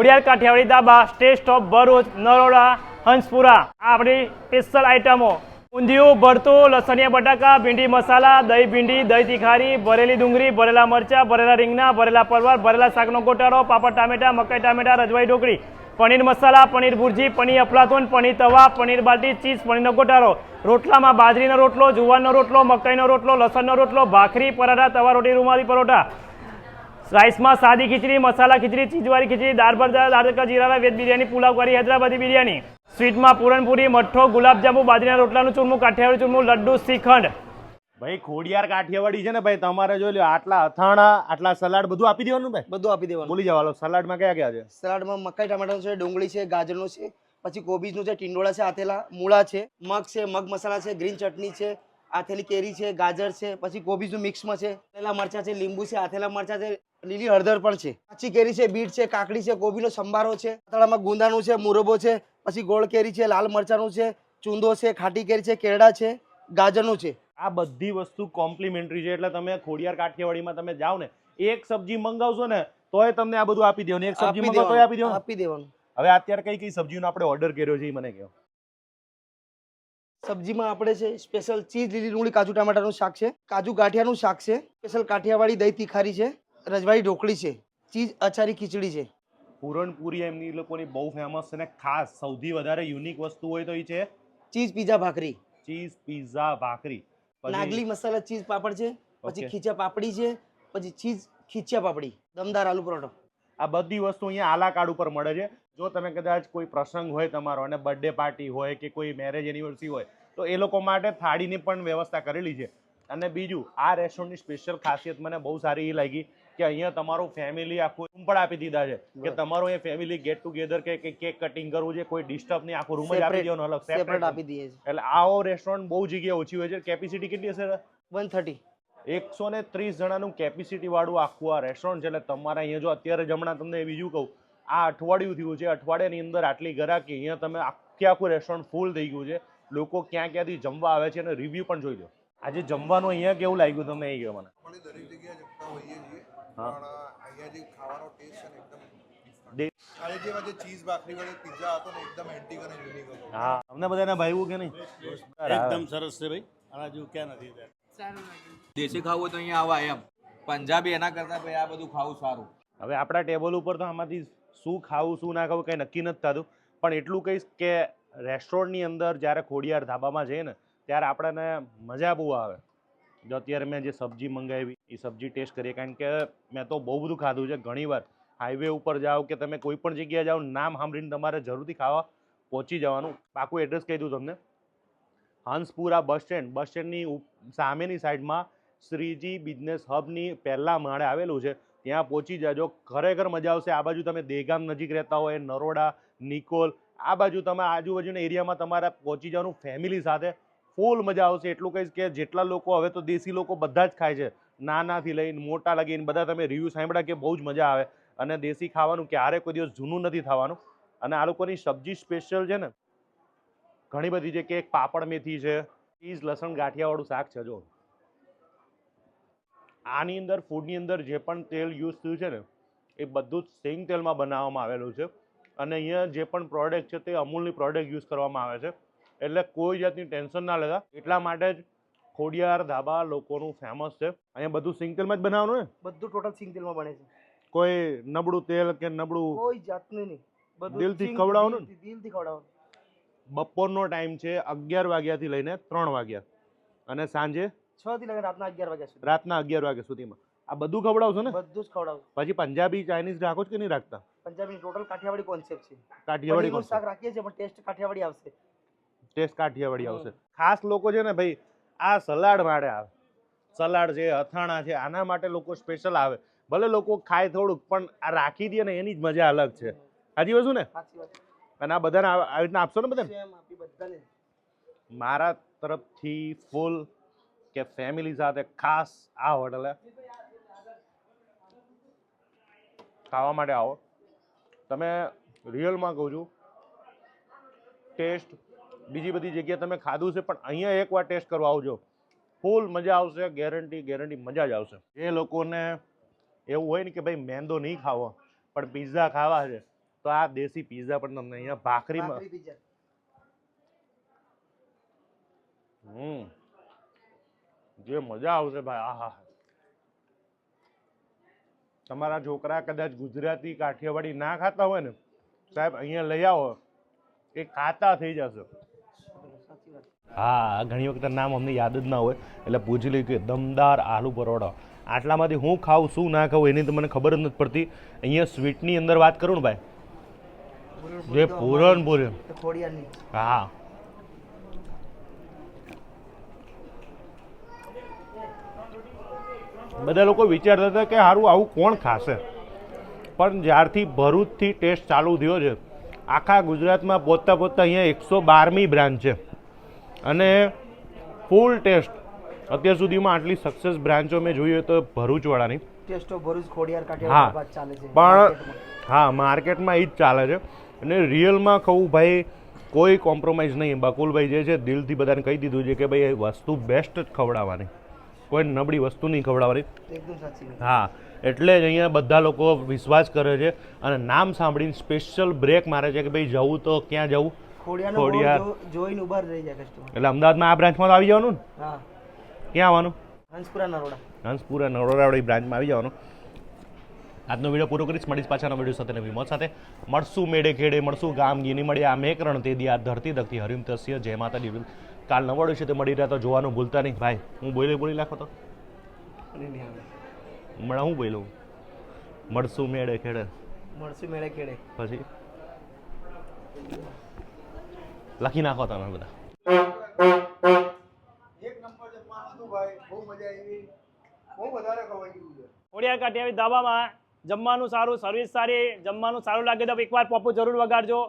Khodiyar Kathiyawadi Dhaba state stop Bharuch, Naroda, Hanspura. આ આપણી special આઇટમો ઊંધિયું, ભરતું, લસણિયા બટાકા, ભીંડી મસાલા, દહીં ભીંડી, દહીં તીખારી, ભરેલી ડુંગળી, ભરેલા મરચાં, ભરેલા રીંગણા, ભરેલા પરવાર, ભરેલા શાકનો ગોટાળો, પાપડ ટામેટા, મકાઈ ટામેટા, રજવાઈ ઢોકળી, પનીર મસાલા, પનીર ભુરજી, પનીર અફલાતૂન, પનીર તવા, પનીર બાટી ચીઝ, પનીરનો ગોટાળો. રોટલામાં બાજરીનો રોટલો, જુવારનો રોટલો, મકાઈનો રોટલો, લસણનો રોટલો, ભાખરી, પરાઠા, તવા રોટી, રૂમાલી પરોઠા. રાઈસમાં સાદી ખીચડી મસાલા ખીચડી ચીજવાળી ખીચડી દાળ ભાત દાળ તડકા જીરાના વેજ બિરયાની પુલાવ કરી હૈદરાબાદી બિરયાની. સ્વીટમાં પૂરણપુરી મઠ્ઠો ગુલાબજાંબુ બાજરીના રોટલાનું ચૂરમું કાઠિયાવાડી ચૂરમું લડ્ડુ શ્રીખંડ. ભાઈ ખોડિયાર કાઠિયાવાડી છે ને ભાઈ તમારે જોઈ લો આટલા અથાણા આટલા સલાડ બધું આપી દેવાનું ભાઈ? બધું આપી દેવાનું. બોલી જવાલો સલાડમાં કયા કયા છે? સલાડમાં મકાઈ ટમાટાનું છે ડુંગળી છે ગાજરનું છે પછી કોબીજનું છે ટીંડોળા છે આથેલા મૂળા છે મગ છે મગ મસાલા છે ગ્રીન ચટણી છે આથેલી કેરી છે ગાજર છે પછી કોબીજનું મિક્સમાં છે આથેલા મરચાં છે લીંબુ છે આથેલા મરચાં છે લીલી હળદર પણ છે. કાચી કેરી છે બીટ છે કાકડી છે કોબીનો સંભારો છે તળામાં ગુંદાનું છે મુરબો છે પછી ગોળ કેરી છે લાલ મરચાનું છે ચૂંદો છે ખાટી કેરી છે કેળા છે ગાજરનું છે. આ બધી વસ્તુ કોમ્પ્લિમેન્ટરી છે એટલે તમે ખોડિયાર કાઠિયાવાડીમાં તમે જાઓ ને એક સબ્જી મંગાવશો ને તોય તમને આ બધું આપી દેવાનું. એક સબ્જી આપી મંગાવો તોય આપી દેવાનું દેવાનું. આપી દેવાનું. હવે અત્યારે કઈ કઈ સબ્જીનો આપણે ઓર્ડર કર્યો છે એ મને કહો. સબ્જીમાં આપણે છે સ્પેશિયલ ચીઝ લીલી ડુંગળી કાજુ ટમાટાનું શાક છે કાજુ ગાંઠિયાનું શાક છે સ્પેશિયલ કાઠિયાવાડી દહીં તીખારી છે રજવાડી ઢોકળી છે ચીઝ અચારી ખીચડી છે. પૂરણપુરી એમની લોકોની બહુ ફેમસ છે ને ખાસ સૌથી વધારે યુનિક વસ્તુ હોય તો એ છે? ચીઝ પીઝા ભાખરી. ચીઝ પીઝા ભાખરી. નાગલી મસાલા ચીઝ પાપડ છે પછી. ખીચા પાપડી છે પછી ચીઝ ખીચા પાપડી દમદાર આલુ પરોઠો. આ બધી વસ્તુ અહીંયા આલા કાર્ડ ઉપર મળે છે. જો તમે કદાચ કોઈ પ્રસંગ હોય તમારો અને બર્થડે પાર્ટી હોય કે કોઈ મેરેજ એનિવર્સરી હોય તો એ લોકો માટે થાળીની પણ વ્યવસ્થા કરેલી છે. અને બીજું આ રેસ્ટોરન્ટની સ્પેશિયલ ખાસિયત મને બહુ સારી એ લાગી. કે અહીંયા તમારું ફેમિલી આખું રૂમ પણ આપી દીધા છે. કે. તમારું એ ફેમિલી ગેટ ટુગેધર કે કેક કટિંગ કરવું છે કોઈ ડિસ્ટર્બ નહીં આખું રૂમ જ આપી દેવાનો અલગ સેપરેટ આપી દઈએ છે એટલે આવો રેસ્ટોરન્ટ બહુ જગ્યા ઓછી હોય છે. કેપેસિટી કેટલી હશે? વન થર્ટી એકસો ને ત્રીસ જણાનું કેપેસિટી વાળું આખું આ રેસ્ટોરન્ટ છે. એટલે તમારે અહીંયા જો અત્યારે જમણા હમણાં તમને બીજું કહું આ અઠવાડિયું થયું છે. અઠવાડિયાની અંદર આટલી ગરાકી અહીંયા તમે આખે આખું રેસ્ટોરન્ટ ફૂલ થઈ ગયું છે. લોકો ક્યાં ક્યાંથી જમવા આવે છે અને રિવ્યુ પણ જોઈ લો. આજે જમવાનું અહીંયા કેવું લાગ્યું તમને એ કહો મને પણ અહીંયા જે ખાવાનો ટેસ્ટ છે ને એકદમ આજે જે ચીઝ ભાખરી વાળી પિઝા હતો ને એકદમ એન્ટિક અને યુનિક હતો. હા. તમને બધાને ભાવ્યું કે નહીં? એકદમ સરસ છે ભાઈ. આના જેવું ક્યાં નથી દેશી ખાવું તો અહીંયા આવા એમ. પંજાબી એના કરતા ભાઈ આ બધું ખાવું સારું. હવે આપણા ટેબલ ઉપર તો આમાંથી શું ખાવું શું ના ખાવું કંઈ નક્કી નથી થતું. પણ એટલું કહીશ કે રેસ્ટોરન્ટની અંદર જ્યારે ખોડિયાર ધાબામાં જઈએ ને ત્યારે આપણને મજા બહુ આવે. જો અત્યારે મેં જે સબ્જી મંગાવી, એ સબ્જી ટેસ્ટ કરીએ. કારણ કે મેં તો બહુ બધું ખાધું છે ઘણીવાર. હાઈવે ઉપર જાઓ કે તમે કોઈ પણ જગ્યાએ જાઓ, નામ સાંભળીને તમારે જરૂરથી ખાવા પહોંચી જવાનું. પાકું એડ્રેસ કહી દઉં તમને. Hanspura bus stand. બસ સ્ટેન્ડની સામેની સાઈડમાં શ્રીજી બિઝનેસ હબની પહેલાં માળે આવેલું છે. ત્યાં પહોંચી જાજો. ખરેખર મજા આવશે. આ બાજુ તમે દેગામ નજીક રહેતા હોય, નરોડા, નિકોલ, આ બાજુ તમે આજુબાજુના એરિયામાં તમારે પહોંચી જવાનું ફેમિલી સાથે. ફૂલ મજા આવશે. એટલું કહીશ કે જેટલા લોકો હવે તો દેશી લોકો બધા જ ખાય છે. નાનાથી લઈને મોટા લગીને બધા તમે રિવ્યૂ સાંભળ્યા કે બહુ જ મજા આવે. અને દેશી ખાવાનું ક્યારે કોઈ દિવસ જૂનું નથી થવાનું. અને આ લોકોની સબ્જી સ્પેશિયલ છે ને, ઘણી બધી છે કે એક પાપડ મેથી છે ચીઝ લસણ, ગાંઠિયાવાળું શાક છે, જો. આની અંદર ફૂડની અંદર જે પણ તેલ યુઝ થયું છે ને, એ બધું જ સિંગ તેલમાં બનાવવામાં આવેલું છે. અને અહીંયા જે પણ પ્રોડક્ટ છે તે અમૂલની પ્રોડક્ટ યુઝ કરવામાં આવે છે. એટલે કોઈ જાતની ટેન્શન ના લેતા. એટલા માટે જ ખોડિયાર ધાબા લોકોનું ફેમસ છે. અહીંયા બધું સિંગ તેલમાં જ બનાવવાનું ને? બધું ટોટલ સિંગ તેલમાં બને છે. કોઈ નબળું તેલ કે નબળું કોઈ જાતનું નહીં. બધું દિલથી ખવડાવવાનું ને? દિલથી- ખવડાવવાનું. બપોરનો ટાઈમ છે અગિયાર વાગ્યાથી લઈને ત્રણ વાગ્યા. અને સાંજે? છ થી લઈને રાતના અગિયાર વાગ્યા સુધી. રાતના અગિયાર વાગ્યા સુધીમાં. આ બધું ખવડાવશો ને? બધું જ ખવડાવું. પછી પંજાબી ચાઇનીઝ રાખો છો કે નહીં રાખતા? પંજાબી ટોટલ કાઠિયાવાડી કોન્સેપ્ટ છે. કાઠિયાવાડી શાક રાખીએ છીએ પણ ટેસ્ટ કાઠિયાવાડી આવશે. ટેસ્ટ કાઠિયાવાડી આવશે. ખાસ લોકો છે ને ભાઈ આ સલાડ માટે આવે. સલાડ છે અથાણા છે આના માટે લોકો સ્પેશિયલ આવે. ભલે લોકો ખાય થોડુંક પણ આ રાખી દે ને એની જ મજા અલગ છે. હાજી વસ્તુ ને? અને આ બધાને આવી રીતના આપશો ને બધાને? મારા તરફથી ફૂલ કે ફેમિલી સાથે ખાસ આ હોટલે ખાવા માટે આવો. તમે રિયલમાં કહું છું ટેસ્ટ બીજી બધી જગ્યાએ તમે ખાધું છે પણ અહીંયા એકવાર ટેસ્ટ કરવા આવજો. ફૂલ મજા આવશે ગેરંટી ગેરંટી મજા જ આવશે. એ લોકોને એવું હોય ને કે ભાઈ મેંદો નહીં ખાવો પણ પિઝા ખાવા છે. તો આ દેશી પીઝા પણ તમને અહીંયા ભાખરીમાં ભાખરી pizza. હમ. જે મજા આવશે ભાઈ આહા. તમારા છોકરા કદાચ ગુજરાતી કાઠિયાવાડી ના ખાતા હોય ને સાહેબ અહીંયા લઈ આવો. એ ખાતા થઈ જશે. સાચી વાત હા ઘણી વખત નામ અમને યાદ જ ના હોય. એટલે પૂછી લઈ કે દમદાર આલુ પરોઠા. આટલામાંથી હું ખાઉં શું ના ખાઉં એની તો મને ખબર જ નથી પડતી. અહીંયા સ્વીટની અંદર વાત કરું ને ભાઈ? જે પૂરણપુરી હા. બધા લોકો વિચારતા હતા કે સારું આવું કોણ ખાશે? પણ જ્યારથી ભરૂચથી ટેસ્ટ ચાલુ થયો છે આખા ગુજરાતમાં પોતા પોતા અહીંયા એકસો બારમી બ્રાન્ચ છે. અને ફૂલ ટેસ્ટ. અત્યાર સુધીમાં આટલી સક્સેસ બ્રાન્ચો મેં જોઈ હોય તો ભરૂચવાળાની. ટેસ્ટો ભરૂચ ખોડિયાર કાઠિયાવાડ ચાલે છે. પણ હા માર્કેટમાં એ જ ચાલે છે. અને રિયલમાં કહું ભાઈ કોઈ કોમ્પ્રોમાઇઝ નહીં. બકુલભાઈ જે છે દિલથી બધાને કહી દીધું છે કે ભાઈ એ વસ્તુ બેસ્ટ જ ખવડાવવાની. કોઈ નબળી વસ્તુ નહીં ખવડાવવાની. હા એટલે જ અહીંયા બધા લોકો વિશ્વાસ કરે છે. અને નામ સાંભળીને સ્પેશિયલ બ્રેક મારે છે કે ભાઈ જવું તો ક્યાં જવું? ખોડિયાર. જોઈને ઊભા રહી જાય કસ્ટમર એટલે અમદાવાદમાં આ બ્રાન્ચમાં તો આવી જવાનું ને? હા. ક્યાં આવવાનું? હંસપુરા નરોડા. હંસપુરા નરોડાવાળી બ્રાન્ચમાં આવી જવાનું. આજનો વીડિયો પૂરો કરીશ. મળીશ પાછાનો વીડિયો સાથે નવી મોત સાથે. મળશું મેળે ખેડે મળશું ગામ ગીની મળી આ મેક રણ તે દી આ ધરતી ધકતી હરિમ તસ્ય જય માતા દી કાલ નવડ્યું છે તે મળી રહ્યા તો જોવાનું ભૂલતા નહીં. ભાઈ હું બોલે બોલી નાખો તો? હમણાં હું બોલું? મળશું મેળે ખેડે. મળશું મેળે ખેડે. પછી? લખી નાખો તમે બધા. ખોડિયાર કાઠિયાવાડી ધાબામાં જમવાનું સારું સર્વિસ સારી જમવાનું સારું લાગે તો એકવાર પપ્પુ જરૂર વગાડજો.